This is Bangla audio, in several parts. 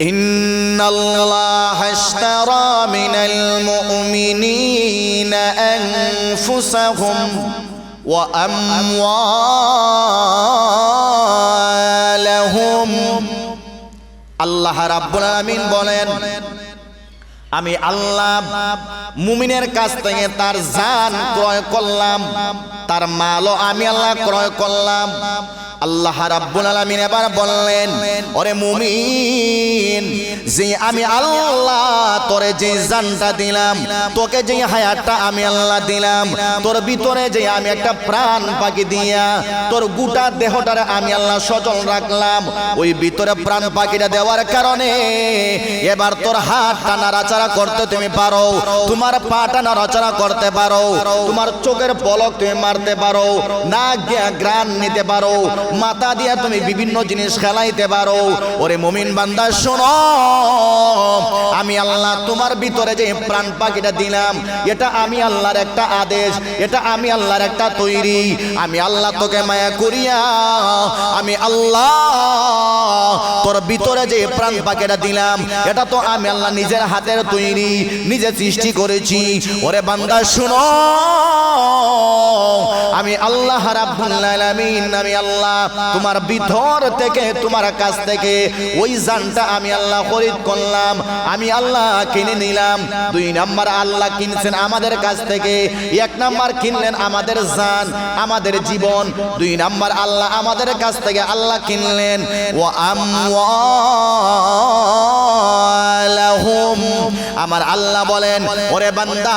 إن الله اشترى من المؤمنين أنفسهم وأموالهم আল্লাহ রাব্বুল আলামিন বলেন আমি আল্লাহ মুমিনের কাছ থেকে তার জান ক্রয় করলাম, তার মালও আমি আল্লাহ ক্রয় করলাম। আল্লাহ রাব্বুল আলামিন এবার বললেন, ওরে মুমিন যে আমি আল্লাহ, তোরে যে জানটা দিলাম, তোকে যে হায়াতটা আমি আল্লাহ দিলাম, তোর ভিতরে যে আমি একটা প্রাণ পাখি দিয়া, তোর গোটা দেহটারে আমি আল্লাহ সচল রাখলাম, ওই ভিতরে প্রাণ পাখিটা দেওয়ার কারণে এবার তোর হাতটা নাড়াচাড়া করতে তুমি পারো, তোমার পাটা নাড়াচাড়া করতে পারো, তোমার চোখের পলক তুমি মারতে পারো না গ্রান নিতে পারো, মাথা দিয়া তুমি বিভিন্ন জিনিস খেলাইতে পারো। ওরে মুমিন বান্দা, শোনো। আমি আল্লাহ তোমার ভিতরে যে প্রাণ পাখিটা দিলাম, এটা আমি আল্লাহর একটা আদেশ, এটা আমি আল্লাহর একটা তৈরি। আমি আল্লাহ তোকে মায়া করিয়া, আমি আল্লাহ তোর ভিতরে যে প্রাণ পাখিটা দিলাম, এটা তো আমি আল্লাহ নিজের হাতের তৈরি, নিজে সৃষ্টি করেছি। ওরে বান্দা, শুনো। আমি আল্লাহ আমি আল্লাহ তোমার ভিতর থেকে, তোমার কাছ থেকে ওই জানটা আমি আল্লাহ খরিদ করলাম, আমি আল্লাহ কিনে নিলাম। দুই নাম্বার আল্লাহ কিনছেন আমাদের কাছ থেকে, এক নাম্বার কিনলেন আমাদের জান, আমাদের জীবন। দুই নাম্বার আল্লাহ আমাদের কাছ থেকে আল্লাহ কিনলেন। ও আমার আল্লাহ বলেন, ওরে বান্দা,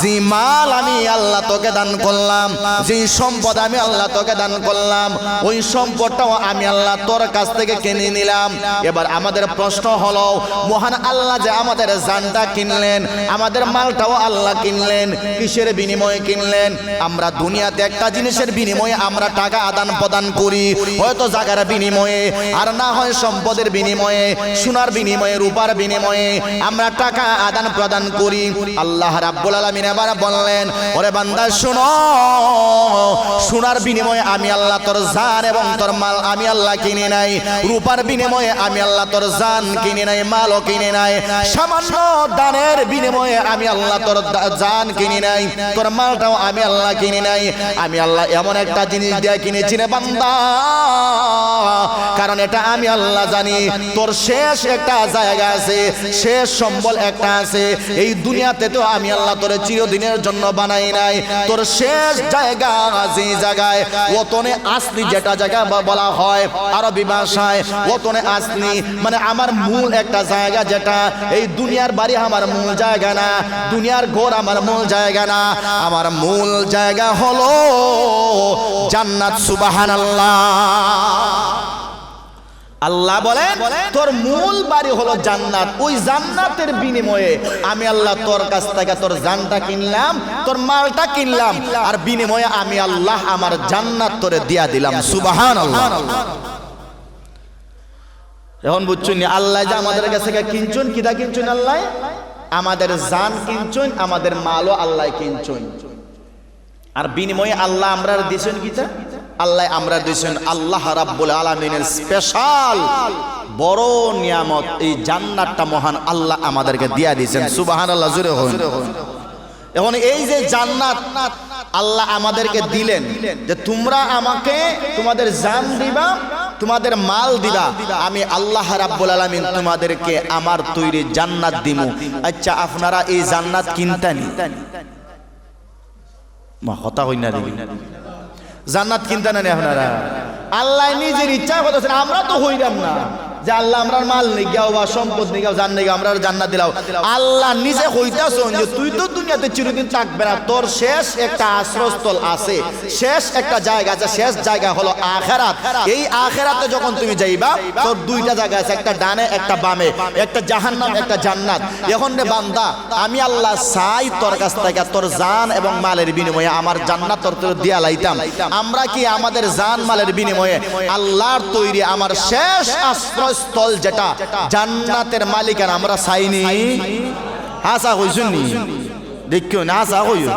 যে মাল আমি আল্লাহ তোকে দান করলাম, যে সম্পদ আমি আল্লাহ তোকে দান করলাম, ওই সম্পদটাও আমি আল্লাহ তোর কাছ থেকে কিনে নিলাম। এবার আমাদের প্রশ্ন হলো, মহান আল্লাহ যে আমাদের জানটা কিনলেন, আমাদের মালটাও আল্লাহ কিনলেন, কিসের বিনিময়ে কিনলেন? আমরা দুনিয়াতে একটা জিনিসের বিনিময়ে আমরা টাকা আদান প্রদান করি, হয়তো জায়গার বিনিময়ে, আর না হয় সম্পদের বিনিময়ে, সোনার বিনিময়ে, রূপার বিনিময়ে আমরা টাকা আদান প্রদান করি। আল্লাহ রাব্বুল আলামিন এবার বললেন, ওরে বান্দা, শোনো। সোনার বিনিময়ে আমি আল্লাহ তোর জান এবং তোর মাল আমি আল্লাহ কিনে নাই। রূপার বিনিময়ে আমি আল্লাহ তোর জান কিনে নাই, মালও কিনে নাই। সামান্য দানের বিনিময়ে আমি আল্লাহ তোর জান কিনে নাই। তোর মালটাও আমি আল্লাহ কিনে নাই। আমি আল্লাহ এমন একটা জিনিস দিয়ে কিনেছি রে বান্দা। কারণ এটা আমি আল্লাহ জানি। তোর শেষ একটা জায়গা আছে। শেষ সম্বল একটা আছে। এই দুনিয়াতে তো আমি আল্লাহ তোর চিরদিনের জন্য বানাই নাই। তোর শেষ জায়গা যে জায়গায়। ওতনে আসলি যেটা জায়গা বলা হয় আরবি ভাষায়, ওতনে আসলি। মানে আমার মূল একটা জায়গা যেটা। এই দুনিয়ার বাড়ি আমার মূল জায়গা না। দুনিয়ার ঘর আমার মূল জায়গা না। আমার মূল জায়গা হলো জান্নাত, সুবাহানাল্লাহ। আল্লাহ বলেন, তোর মূল বাড়ি হলো জান্নাত। ওই জান্নাতের বিনিময়ে আমি আল্লাহ তোর কাছ থেকে তোর জানটা কিনলাম, তোর মালটা কিনলাম, আর বিনিময়ে আমি আল্লাহ আমার জান্নাত তোরে দিয়া দিলাম। সুবাহান এখন বুঝছুন আল্লাহ যে আমাদের কাছে কিনছুন, কিদা কিনছুন আল্লাহ? আমাদের জান কিনছুন, আমাদের মালও আল্লাহ কিনছুন। আর বিনিময়ে আল্লাহ আমরা দিছেন কিটা আল্লাহ আমরা দিছেন আল্লাহ রাব্বুল আলামিনের স্পেশাল বড় নিয়ামত। এই জান্নাতটা মহান আল্লাহ আমাদেরকে দিয়া দিয়েছেন। সুবহানাল্লাহ জুড়ে হন। এখন এই যে জান্নাত আল্লাহ আমাদেরকে দিলেন যে তোমরা আমাকে তোমাদের জান দিবা, তোমাদের মাল দিবা, আমি আল্লাহ রাব্বুল আলামিন তোমাদেরকে আমার তৈরি জান্নাত দিমু। আচ্ছা আপনারা এই জান্নাত কিনতানি? মা, হতা হই না জান্নাত কিনতে নেন আপনারা? আল্লাহ নিজের ইচ্ছা কথা আমরা তো হইলাম না। যে আল্লাহ আমরা মাল নিগাও বা সম্পদ নিগাও, জান নিগাও আমরা জান্নাত দিলাও। আল্লাহ নিজে হইতাছেন যে তুই তো দুনিয়াতে চিরদিন থাকবে না, তোর শেষ একটা আশ্রয়স্থল আছে, শেষ একটা জায়গা আছে, শেষ জায়গা হলো আখেরাত। এই আখেরাতে যখন তুমি যাইবা, তোর দুইটা জায়গা আছে, একটা ডানে, একটা বামে, একটা জাহান্নাম, একটা জান্নাত। এখন রে বান্দা, আমি আল্লাহ চাই তোর কাছ থেকে তোর জান এবং মালের বিনিময়ে আমার জান্নাত তোর তোর দিয়া লাইতাম। আমরা কি আমাদের জান, মালের বিনিময়ে আল্লাহর তৈরি আমার শেষ আশ্রয়স্থল যেটা, জান্নাতের মালিকানা, আমরা চাইনি। হাসা হইছুন নি? দেখিও না হাসা হইও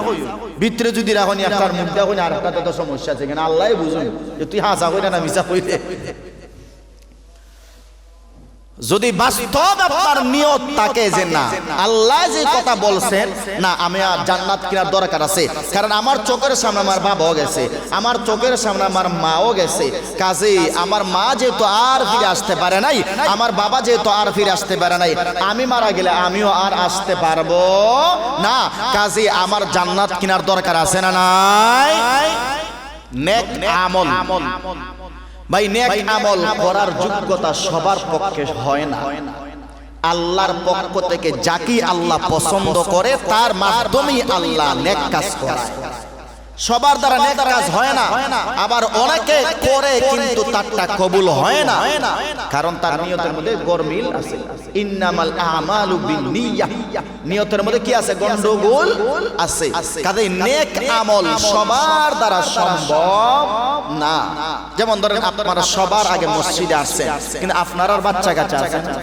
ভিতরে যদি রাখনি একটার মুখ দেখুন আর একটা তো সমস্যা আছে। কেন? আল্লাহ বুঝুন যে তুই হাসা হইনা না মিশা হইলে যদি বাস্তব আপনার নিয়ত থাকে যে না, আল্লাহ যে কথা বলছেন, না, আমি আর জান্নাত কেনার দরকার আছে। কারণ আমার চোখের সামনে আমার বাবাও গেছে, আমার চোখের সামনে আমার মাও গেছে। কাজেই আমার মা যেহেতু আর ফিরে আসতে পারে নাই, আমার বাবা যেহেতু আর ফিরে আসতে পারে নাই, আমি মারা গেলে আমিও আর আসতে পারব না। কাজেই আমার জান্নাত কেনার দরকার আছে না নাই? নেক আমল। ভাই নেক আমল করার যোগ্যতা সবার পক্ষে হয় না। আল্লাহর পক্ষ থেকে যাকে আল্লাহ পছন্দ করে তার মাধ্যমেই আল্লাহ নেক কাজ করে সবার দ্বারা নেক কাজ হয় না। আবার অনেকে করে কিন্তু তারটা কবুল হয় না। কারণ তার নিয়তের মধ্যে গরমিল আছে। ইন্নামাল আমালু বিন্নিয়াহ নিয়তের মধ্যে কি আছে? গন্ডগোল আছে? কাজে নেক আমল সবার দ্বারা সম্ভব না। যেমন ধরেন আপনারা সবার আগে মসজিদে আসছেন। কিন্তু আপনার বাচ্চা কাচ্চা আছে না?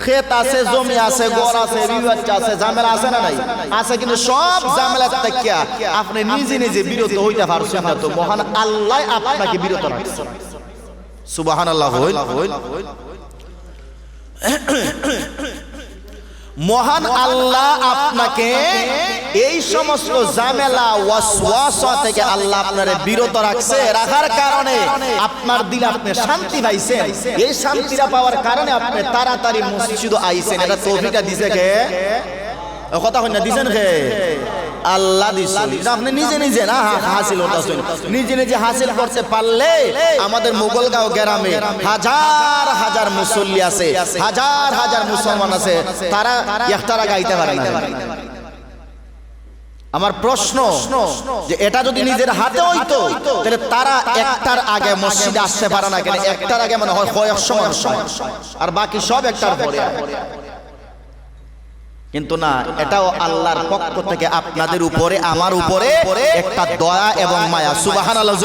ক্ষেত আছে জমি আছে গড় আছে বিবাচ্চা আছে ঝামেলা আছে না নাই? আছে কিন্তু সব ঝামেলার থেকে আপনি নিজে নিজে বিরত হইতে পারছেন না তো। মহান আল্লাহ আপনাকে বিরত রাখছে। সুবাহান আল্লাহ হইল। হইল। মহান আল্লাহ আপনাকে এই সমস্ত জামেলা ওয়াসওয়াসা থেকে আল্লাহ আপনারে বিরত রাখছে, রাখার কারণে আপনার দিলে আপনি শান্তি পাইছেন। এই শান্তিটা পাওয়ার কারণে আপনি তাড়াতাড়ি মসজিদ আইছেন। এটা তৌফিকটা দিছে কে? কথা হয় না, দিছেন কে? আল্লাহ আপনি নিজে নিজে না হাসিল নিজে নিজে হাসিল করতে পারলে আমাদের মোগলগাঁও গ্রামে হাজার হাজার মুসল্লি আছে, হাজার হাজার মুসলমান আছে। তারা একতারা গাইতে পারে না আমার প্রশ্ন যে এটা যদি নিজের হাতে হইতো তাহলে তারা একটার আগে মসজিদে আসতে পারে না কেন একটার আগে মানে হয় কয়েকশো হয়। আর বাকি সব একটার পরে। কিন্তু না এটাও আল্লাহর পক্ষ থেকে আপনাদের উপরে আমার উপরে একটা দয়া এবং মায়া। সুবাহান আল্লাহ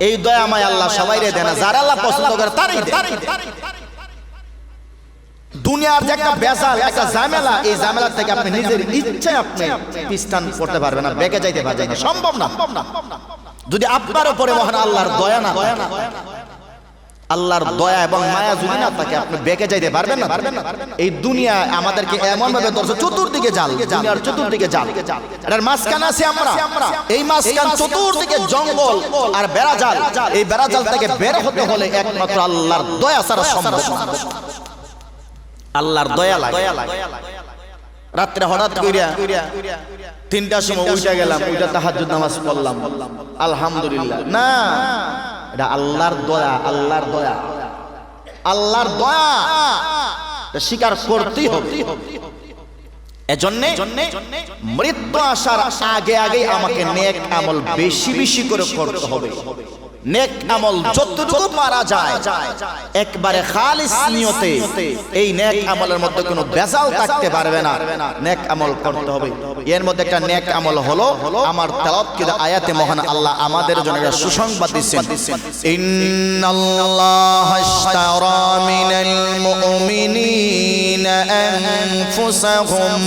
এই দয়া মায়া আল্লাহ সবাই রে দেয় না যারা আল্লাহ পছন্দ করে তারই দুনিয়ার যে একটা বেজাল একটা ঝামেলা এই ঝামেলা থেকে আপনি নিজের ইচ্ছায় আপনি পিস্তান করতে পারবেন না বেঁকে যাইতে পারবেন না। সম্ভব না। যদি আপনার উপরে মহান আল্লাহর দয়া না থাকে, আল্লাহর দয়া এবং মায়া যদি না থাকে আপনি বেঁকে যাইতে পারবেন না। পারবেন না এই দুনিয়া আমাদেরকে এমন ভাবে ধরছে চতুর্দিকে জাল দুনিয়ার চতুর্দিকে জাল। এটার মাঝখানে আছে আমরা। এই মাঝখান চতুর্দিকে জঙ্গল আর বেড়া জাল এই বেড়া জাল থেকে বের হতে হলে একমাত্র আল্লাহর দয়া ছাড়া সম্ভব না। আল্লাহর দয়া লাগে। রাত্রে হঠাৎ কইরা তিনটার সময় উঠে গেলাম ওইটা তাহাজ্জুদ নামাজ পড়লাম। আলহামদুলিল্লাহ। না এটা আল্লাহর দয়া আল্লাহর দয়া। আল্লাহর দয়া। এটা স্বীকার করতেই হবে। এজন্য মৃত্যু আসার আগে আগে আমাকে নেক আমল বেশি বেশি করে করতে হবে। নেক আমল যতটুকু পারা যায়, একবারে খালিস নিয়তে এই নেক আমলের মধ্যে কোনো বেজাল থাকতে পারবে না। নেক আমল করতে হবে। এর মধ্যে একটা নেক আমল হলো, আমার তেলাওয়াতকৃত আয়াতে মহান আল্লাহ আমাদের জন্য একটা সুসংবাদ দিচ্ছেন। ইন্নাল্লাহ মিনাল মুমিনিনা আনফুসাহুম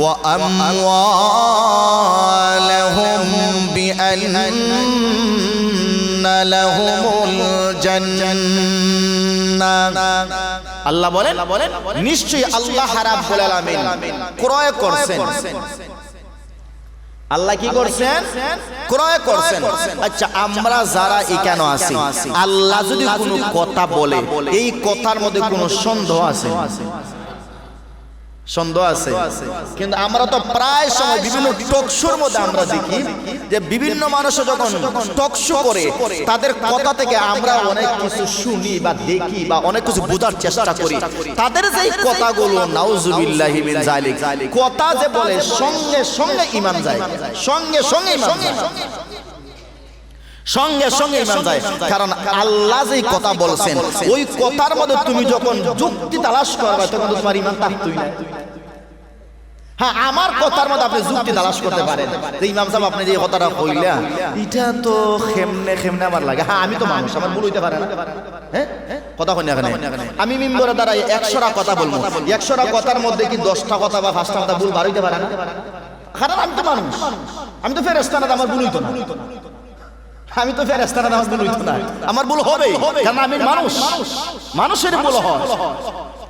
ওয়া আমওয়ালাহুম জান্নাহ আল্লাহ বলেন, নিশ্চয়ই আল্লাহ ক্রয় করছেন। আল্লাহ কি করছেন? ক্রয় করছেন। আচ্ছা আমরা যারা এখানে আছি, আল্লাহ যদি কোনো কথা বলে, এই কথার মধ্যে কোনো সন্দেহ আছে? সন্দেহ আছে। কিন্তু আমরা তো প্রায় সময় বিভিন্ন টকশোর মধ্যে আমরা দেখি যে বিভিন্ন মানুষ যখন টকশো করে, তাদের কথা থেকে আমরা অনেক কিছু শুনি বা দেখি বা অনেক কিছু বোঝার চেষ্টা করি। তাদের যে কথাগুলো, নাউজুবিল্লাহি জালিক কথা যে বলে সঙ্গে সঙ্গে ইমান যায়, সঙ্গে সঙ্গে যায়। সঙ্গে সঙ্গে ইমান যায়। কারণ আল্লাহ যেই কথা বলছেন, ওই কথার মধ্যে তুমি যখন যুক্তি তালাশ করবে, তখন তোমার ইমান থাকতই না হ্যাঁ আমার কথার মধ্যে আপনি যুক্তি তালাশ করতে পারেন। যে ইমাম সাহেব, আপনি যে কথাটা কইলা এটা তো খেমনে খেমনে আমার লাগে। হ্যাঁ আমি তো মানুষ, আমার ভুল হইতে পারে না। হ্যাঁ? কথা কই এখানে। আমি মিম্বরে দাঁড়াই একশোটা কথা বলব। একশোটা কথার মধ্যে কি দশটা কথা বা পাঁচটা কথা ভুল বার হইতে পারে না? কারণ আমি তো মানুষ। আমি তো ফেরেস্তানা আমার ভুল হইতো না। আমি তো ফেরেস্তারা নামাজ ভুল হইতো না। আমার ভুল হবে কারণ আমি মানুষ। মানুষের ভুল হয়।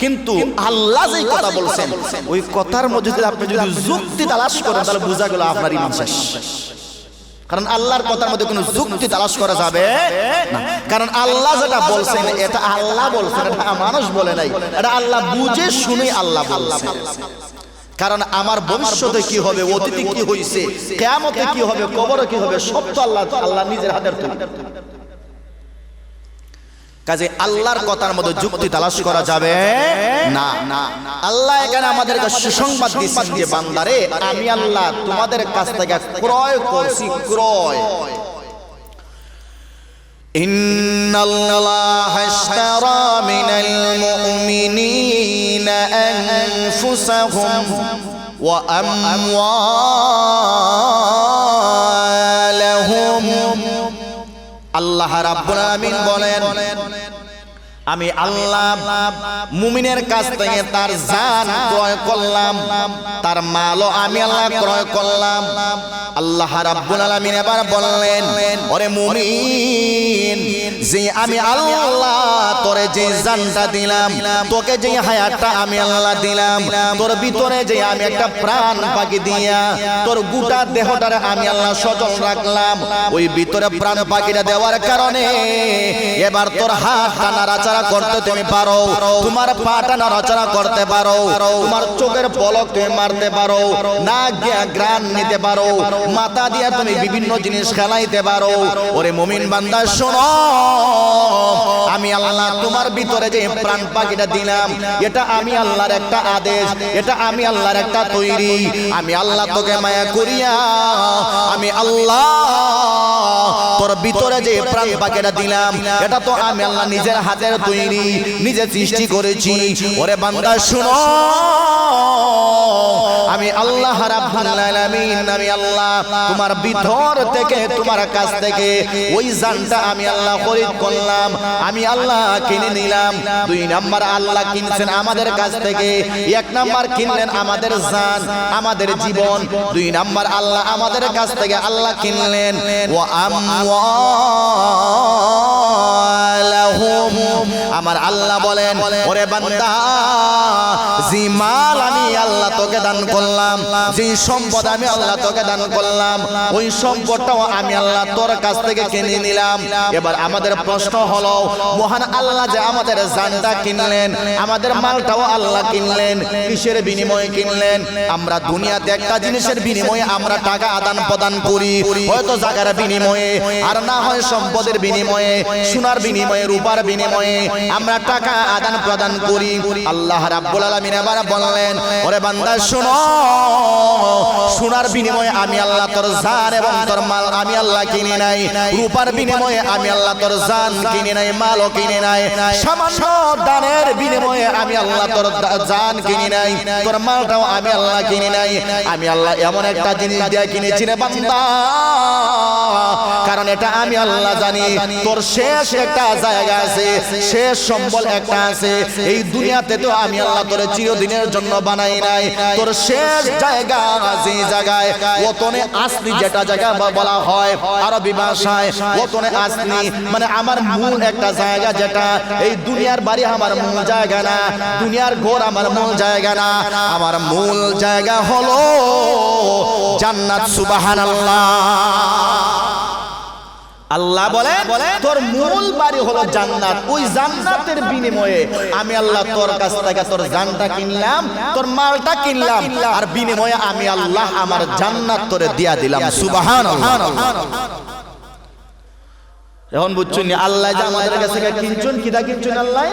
কিন্তু আল্লাহ যেই কথা বলছেন ওই কথার মধ্যে যদি আপনি যদি যুক্তি তালাশ করেন তাহলে বোঝা গেল আপনার ইমান শেষ। কারণ আল্লাহর কথার মধ্যে কোনো যুক্তি তালাশ করা যাবে না। কারণ আল্লাহ যেটা বলছেন এটা আল্লাহ বলছেন এটা মানুষ বলে নাই। এটা আল্লাহ বুঝে শুনে আল্লাহ বলছেন কারণ আমার ভবিষ্যতে কি হবে অতীতে কি হয়েছে কেমতে কি হবে কবরে কি হবে সব তো আল্লাহ আল্লাহ নিজের হাতের তৈরি কাজে আল্লাহর কথার মধ্যে যুক্তি তালাশ করা যাবে না না আল্লাহ এখানে আমাদেরকে সুসংবাদ দিচ্ছেন যে বান্দারে আমি আল্লাহ তোমাদের কাছ থেকে ক্রয় করছি ক্রয় إن الله اشترى من المؤمنين أنفسهم وأموالهم আল্লাহ রাব্বুল আমিন বলেন আমি আল্লাহ মুমিনের কাছ থেকে তার জান ক্রয় করলাম, তার মালও আমি আল্লাহ ক্রয় করলাম। আল্লাহ রাব্বুল আলামিন এবার বললেন, ওরে মুমিন, যে আমি আল্লাহ তোরে যে জানটা দিলাম, তোকে যে হায়াতটা আমি আল্লাহ দিলাম, তোর ভিতরে যে আমি একটা প্রাণ পাখি দিয়া, তোর গোটা দেহটারে আমি আল্লাহ সচল রাখলাম, ওই ভিতরে প্রাণ পাখিটা দেওয়ার কারণে এবার তোর হাতটা নাড়াচাড়া করতে তুমি পারো। তোমার পাটা নাড়াচাড়া করতে পারো। তোমার চোখের পলক তুমি মারতে পারো। না গ্রান নিতে পারো। মাথা দিয়া তুমি বিভিন্ন জিনিস খেলাইতে পারো। ওরে মুমিন বান্দা শোনো। আমি আল্লাহ তোমার ভিতরে যে প্রাণ পাখিটা দিলাম এটা আমি আল্লাহর একটা আদেশ। এটা আমি আল্লাহর একটা তৈরি। আমি আল্লাহ তোকে মায়া করিয়া আমি আল্লাহ তোর ভিতরে যে প্রাণ পাখিটা দিলাম এটা তো আমি আল্লাহ নিজের হাতের তৈরি নিজে সৃষ্টি করেছি। ওরে বান্দা শুনো। আল্লাহ আমি আল্লাহ তোমার ভিতর থেকে তোমার কাছ থেকে ওই জানটা আমি আল্লাহ খরিদ করলাম, আমি আল্লাহ কিনে নিলাম। দুই নাম্বার আল্লাহ কিনছেন আমাদের কাছ থেকে, এক নাম্বার কিনলেন আমাদের জান, আমাদের জীবন। দুই নাম্বার আল্লাহ আমাদের কাছ থেকে আল্লাহ কিনলেন। ও আমার আল্লাহ বলেন, ওরে বান্দা জি মাল আমি আল্লাহ তোকে দান করলাম, যে সম্পদ আমি আল্লাহ তোকে দান করলাম, ওই সম্পদটাও আমি আল্লাহ তোর কাছ থেকে কিনে নিলাম। এবার আমাদের প্রশ্ন হলো, মহান আল্লাহ যে আমাদের জানটা কিনলেন, আমাদের মালটাও আল্লাহ কিনলেন, কিসের বিনিময়ে কিনলেন? আমরা দুনিয়াতে একটা জিনিসের বিনিময়ে আমরা টাকা আদান প্রদান করি, হয়তো জায়গার বিনিময়ে, আর না হয় সম্পদের বিনিময়ে, সোনার বিনিময়ে, রূপার বিনিময়ে আমরা টাকা আদান প্রদান করি। আল্লাহ রাব্বুল আলামিন এবার বললেন ওরে বান্দা শোনো। সোনার বিনিময়ে আমি আল্লাহ তোর জান এবং তোর মাল আমি আল্লাহ কিনে নাই। রূপার বিনিময়ে আমি আল্লাহ তোর জান কিনে নাই, মালও কিনে নাই। সামান্য দানের বিনিময়ে আমি আল্লাহ তোর জান কিনে নাই, তোর মালটাও আমি আল্লাহ কিনে নাই। আমি আল্লাহ এমন একটা জিনিস দিয়ে কিনেছি রে বান্দা। কারণ এটা আমি আল্লাহ জানি, তোর শেষ একটা জায়গা আছে, শেষ সম্বল একটা আছে। এই দুনিয়াতে তো আমি আল্লাহ তোর চিরদিনের জন্য বানাই নাই। তোর শেষ জায়গা যে জায়গায়, ওতনে আসলি যেটা জায়গা বলা হয় আরবি ভাষায়, ওতনে আসলি মানে আমার মূল একটা জায়গা যেটা, এই দুনিয়ার বাড়ি আমার মূল জায়গা না, দুনিয়ার ঘর আমার মূল জায়গা না। আমার মূল জায়গা হলো জান্নাত, সুবহানাল্লাহ। আল্লাহ বলে তোর মূল বাড়ি হলো জান্নাত। ওই জান্নাতের বিনিময়ে আমি আল্লাহ তোর কাছ থেকে তোর জানটা কিনলাম তোর মালটা কিনলাম আর বিনিময়ে আমি আল্লাহ আমার জান্নাত তোরে দিয়া দিলাম। সুবহানাল্লাহ। এখন বুঝছুন আল্লাহ যে আমাদের কাছ থেকে কিনছুন কিদা কিনছুন আল্লাহ?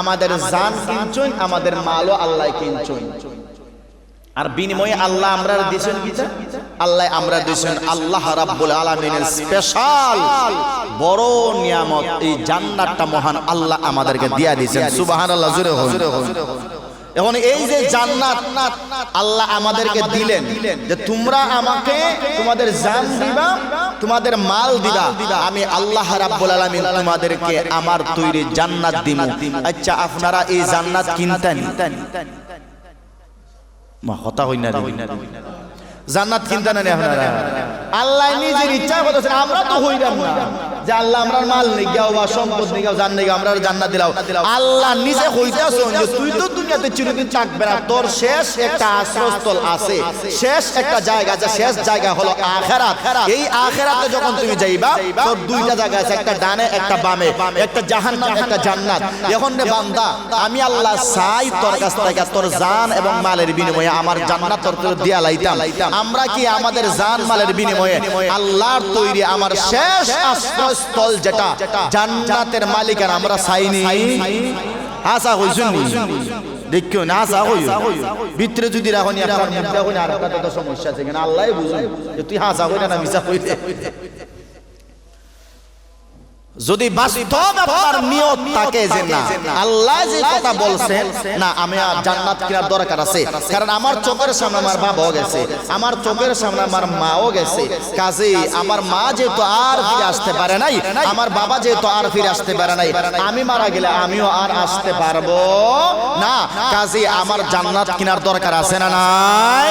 আমাদের জান কিনছুন আমাদের মালও আল্লাহ কিনছুন। আর বিনিময়ে আল্লাহ আমরা দিছেন কিটা আল্লাহ আমরা দিছেন আল্লাহ রাব্বুল আলামিনের স্পেশাল। বড় নিয়ামত এই জান্নাতটা মহান আল্লাহ আমাদেরকে দিয়া দিয়েছেন। সুবহানাল্লাহ জোরে হোক এখন এই যে জান্নাত আল্লাহ আমাদেরকে দিলেন যে তোমরা আমাকে তোমাদের জান দিবা তোমাদের মাল দিবা। আমি আল্লাহ রাব্বুল আলামিন তোমাদেরকে আমার তৈরি জান্নাত দিমু। আচ্ছা আপনারা এই জান্নাত কিনতেন। মা কথা হই না। জান্নাত চিন্তা না আপনারা। আল্লাহ নিজের ইচ্ছা করতেছেন আমরা তো হইলাম না। আমরা আমি আল্লাহ চাই তোর কাছ থেকে তোর জান এবং মালের বিনিময়ে আমার জান্নাত তোর দিয়া লাইতাম। আমরা কি আমাদের জান, মালের বিনিময়ে আল্লাহর তৈরি আমার শেষ আশ্রয়স্থল যেটা, জান্নাতের মালিকান আমরা চাইনি আশা হইছুন দেখিও না, আশা হই ভিতরে যদি রাখনি আপনার মুখটা হই আর সমস্যা আছে, কেন? আল্লাহ বুঝুন যে তুই হাসা হই না মিছা হইলে যদি বাস্তব আপনার নিয়ত থাকে যে না, আল্লাহ যে কথা বলছেন না, আমি আর জান্নাত কেনার দরকার আছে। কারণ আমার চোখের সামনে আমার বাবাও গেছে, আমার চোখের সামনে আমার মাও গেছে। কাজেই আমার মা যেহেতু আর ফিরে আসতে পারে নাই, আমার বাবা যেহেতু আর ফিরে আসতে পারে নাই, আমি মারা গেলে আমিও আর আসতে পারব না। কাজেই আমার জান্নাত কিনার দরকার আছে না নাই?